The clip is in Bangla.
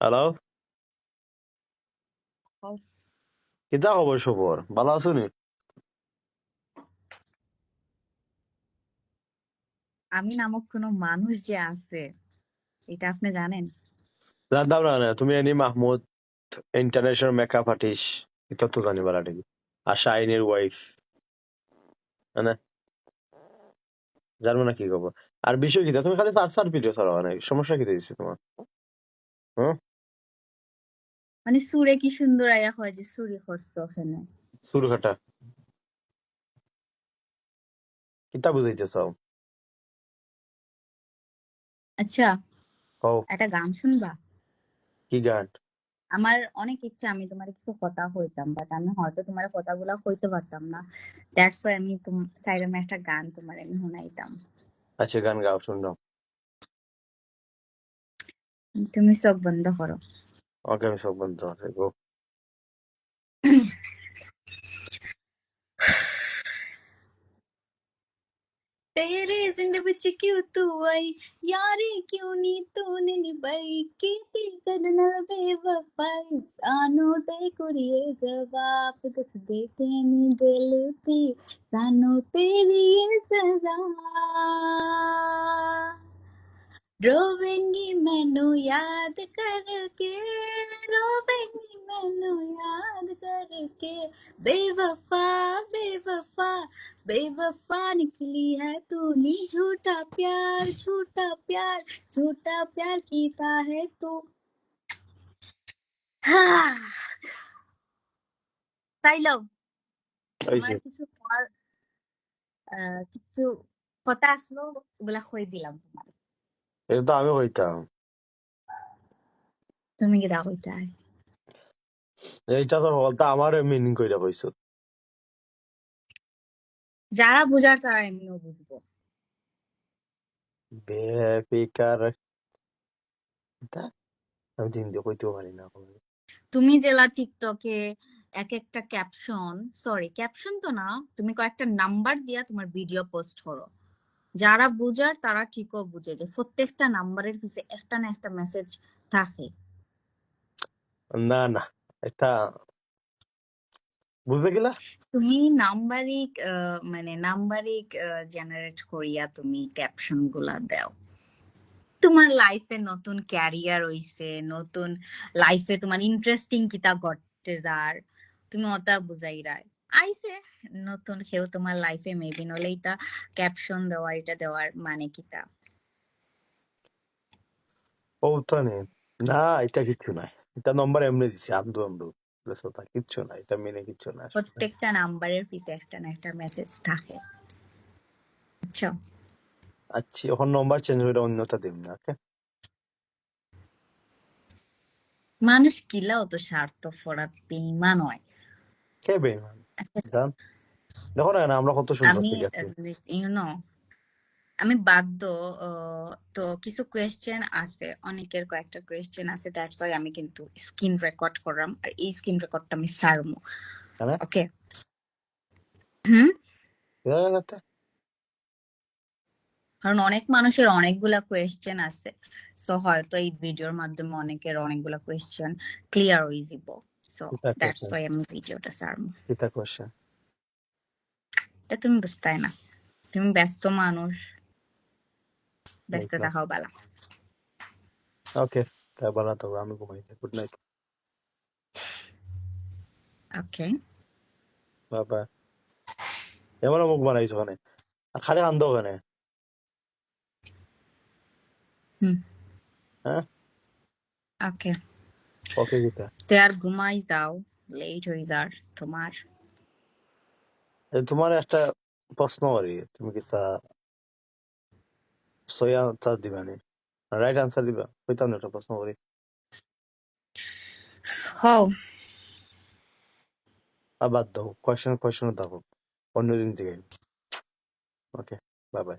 হ্যালো? হও। কিতা খবর সবর ভালো আছো নি? আমি নামক কোনো মানুষ যে আছে এটা আপনি জানেন? জানতাম না তুমি Ani Mahmud international makeup artist এটা তো জানিবার আগে আর শাইনের ওয়াইফ মানে জানব না কি খবর। আর বিষয় কি তুমি খালি চার চার ভিডিও ছাড়া না সমস্যা কি দিয়েছে তোমার? মানে সুরে কি সুন্দর আয়া হয় যে সুরি করছ ওখানে। সুরঘাটা কিতা বুঝাইতে চাও? আচ্ছা। একটা গান শুনবা? কি গান? আমার অনেক ইচ্ছা আমি তোমার কিছু কথা হইতাম বাট আমি হয়তো তোমার কথাগুলো হইতে পারতাম না। দ্যাটস ওয়াই আমি সাইড আমি একটা গান তোমার আমি শুনাইতাম। আচ্ছা গান গাও শুনলাম তুমি চোখ বন্ধ করো। आगे में सब बंद Michelle Banzar, go. तेरे ज़िंदगी बच क्यों तू आई? यारी क्यों नहीं तू तूने निभाई? कीती सदना बेवफाई सानू ते कुड़िए जवाब। दस दे तेने दिल ते सानू तेरी ये सजा। रोवेंगी मैनू याद करके रोवेंगी मैनू याद करके बेवफा बेवफा बेवफा निकली है तूने झूठा प्यार झूठा प्यार झूठा प्यार कीता है तू हाँ চাইলাও হয়েছে তোমার কিছু পর আহ, কিছু কথা আসলো ওগুলা কই দিলাম তোমার এটা তো আমি হইতাম তুমি কি দা কইতা এইটা তো বলতে আমার মিনিং কইরা কইছো যারা বুঝার তারা এমনিও বুঝব বেফিকার তা আমি তো হিন্দি কইতেও পারি না তুমি জেলা টিকটকে এক একটা ক্যাপশন সরি ক্যাপশন তো না তুমি কয়েকটা নাম্বার দিয়া তোমার ভিডিও পোস্ট করো। যারা বুঝার তারা ঠিকও বুঝে যে প্রত্যেকটা নাম্বারের পিছে একটা না একটা মেসেজ থাকে। না না এটা বুঝতে গেলা? তুমি নাম্বারিক মানে নাম্বারিক জেনারেট করিয়া তুমি ক্যাপশনগুলা দাও। তোমার লাইফে নতুন ক্যারিয়ার হইছে নতুন লাইফে তোমার ইন্টারেস্টিং কিতা ঘটতে যার তুমি ওটা বুঝাইরাই। আইছে নতুন কেউ তোমার লাইফে মেবি নলে এটা ক্যাপশন দেওয়ার এটা দেওয়ার মানে ও তো? নেই। না এটা কিচ্ছু নাই। এটা নম্বর এমনি দিছে আমদু বুঝছ তা কিচ্ছু না এটা মেনে কিচ্ছু না প্রত্যেকটা নাম্বারের পিছে একটা না একটা মেসেজ থাকে। আচ্ছা আচ্ছা এখন নম্বর চেঞ্জ করে অন্যটা দিন না ওকে মানুষ কিলা অত স্বার্থপর আর বেইমান হয়। কে আচ্ছা, জান দেখো না আমরা কত সুন্দর আমি ঠিক আছে। ইউ নো আমি বাধ্য আহ, তো কিছু কোয়েশ্চেন আছে অনেকের কয়েকটা কোয়েশ্চেন আছে দ্যাটস ওয়াই আমি কিন্তু স্ক্রিন রেকর্ড করলাম আর এই স্ক্রিন রেকর্ডটা আমি সারমু ওকে হুম? জানাতে কারণ অনেক মানুষের অনেকগুলা কোয়েশ্চেন আছে সো হয়তো এই ভিডিওর মাধ্যমে অনেকের অনেকগুলা কোয়েশ্চেন ক্লিয়ার হয়ে যাব। সো কিতা দ্যাটস কোশ্চেন ওয়াই আমি ভিডিওটা সারমু কিতা কোশ্চেন এটা তুমি বুঝতাই না তুমি ব্যস্ত মানুষ ব্যস্ত বুঝলাম দেখাও বেলা ওকে তাই বলা তো আমি ঘুমাইতে গুড নাইট ওকে বাবা এমন মুখ বানাইছো ওখানে আর খালি আন্দো ওখানে হুম হ্যাঁ ওকে তে আর ঘুমাই যাও লেট হয়ে যার তোমার তোমার একটা প্রশ্ন করি তুমি কিতা সই আনসার দিবা নি রাইট আনসার দিবা হইতাম না একটা প্রশ্ন করি হও আর বাদ দাও কোয়েশ্চেন কোয়েশ্চেন দাও অন্য দিন থেকে ওকে বাই বাই